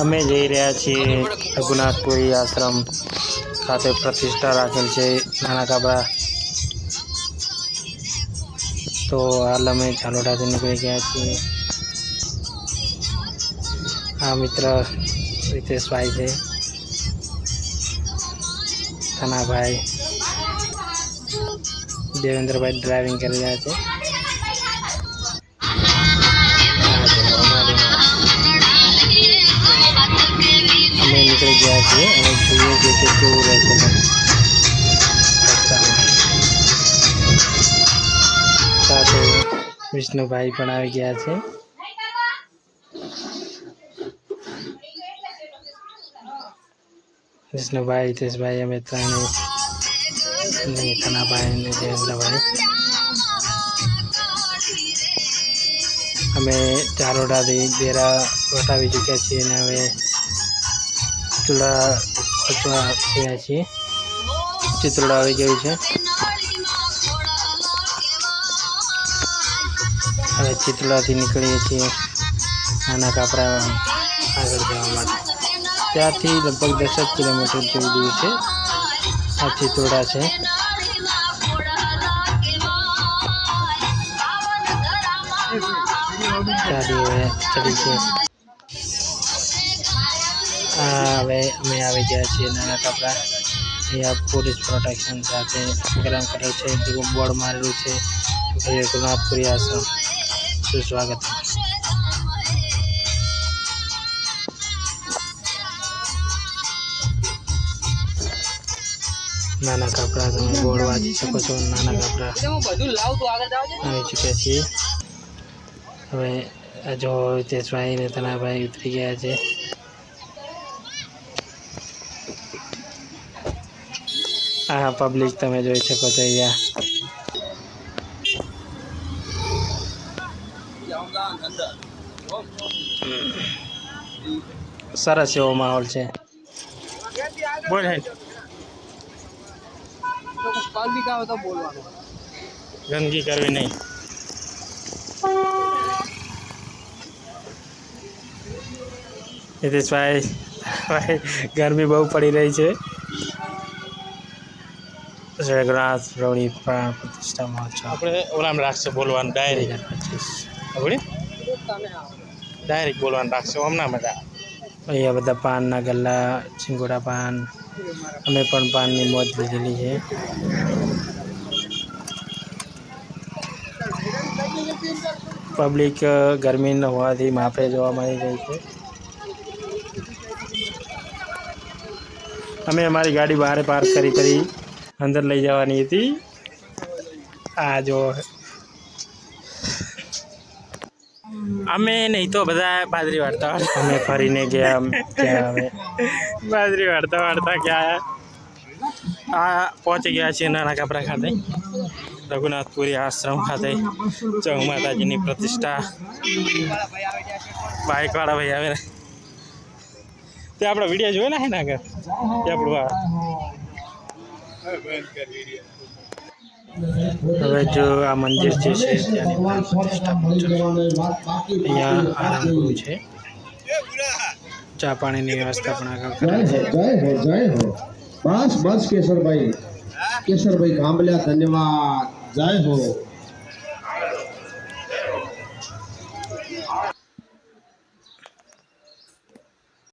અમે જઈ રહ્યા છીએ રઘુનાથપુરી આશ્રમ ખાતે પ્રતિષ્ઠા રાખેલ છે નાના કાબરા તો હાલ અમે ઝાલોડાથી નીકળી ગયા છીએ. આ મિત્ર રીતેશભાઈ છે. થનાભાઈ. દેવેન્દ્રભાઈ ડ્રાઇવિંગ કરી રહ્યા છે. વિષ્ણુભાઈ પણ આવી ગયા છે. વિષ્ણુભાઈ હિતેશભાઈ અમે ત્રણે થનાભાઈ અને દેવેન્દ્રભાઈ અમે ચારોડાથી બેરા વટાવી ચૂક્યા છીએ અને હવે ચિત્રોડા પચવા થયા છીએ. ચિત્રોડા આવી ગયું છે. હવે ચિતલાથી નીકળીએ છીએ નાના કાપરા આગળ જવા માટે. ત્યાંથી લગભગ દસેક કિલોમીટર જેવું દૂર છે. આ ચિત્રોડા છે. ગાડી હવે આ હવે અમે આવી ગયા છીએ નાના કપડા અહીંયા પોલીસ પ્રોટેક્શન સાથે ગરમ કરેલ છે. બોર્ડ મારેલું છે. આશ્રમ. સુસ્વાગત નાના કપડા તમે બોર્ડ વાંચી શકો છો, નાના કપડા આવી ચૂક્યા છીએ. હવે જો હિતેશભાઈ ને તનાભાઈ ઉતરી ગયા છે. આ પબ્લિક તમે જોઈ શકો છો અહીંયા. સરસ એવો માહોલ છે. બોલ ગંદકી કરવી નહીં. હિતેશભાઈ ભાઈ ગરમી બહુ પડી રહી છે. જગન્નાથ પ્રવણી પ્રાણ પ્રતિષ્ઠા મહોત્સવ. આપણે ઓલામ રાખશે બોલવાનું પચીસ. આપણે ડાયરેક્ટ બોલવાનું રાખશું હમણાં બધા અહીંયા બધા પાનના ગલ્લા ચિંગોડા પાન અમે પણ પાનની મોજ લીધેલી છે. પબ્લિક ગરમી ન હોવાથી માપે જોવા મળી રહી છે. અમે અમારી ગાડી બહાર પાર્ક કરી કરી અંદર લઈ જવાની હતી. આ જો અમે નહીં તો બધા બાદરી વાર્તા અમે ફરીને ગયા ત્યાં હવે બાજરી વાળતા વાળતા ગયા. આ પહોંચી ગયા છીએ નાના કાપરા ખાતે. રઘુનાથપુરી આશ્રમ ખાતે. ચૌ માતાજીની પ્રતિષ્ઠા. બાઇકવાળા ભાઈ આવે તે આપણો વીડિયો જોયો ને આગળ? તે આપણું હવે જો આ મંદિર જે છે, ત્યાંની પ્રતિષ્ઠા છે. ચા પાણીની વ્યવસ્થા પણ આગળ જય છે. જય હો બસ બસ કેસરભાઈ કેશરભાઈ કાંબલ્યા ધન્યવાદ. જય હો.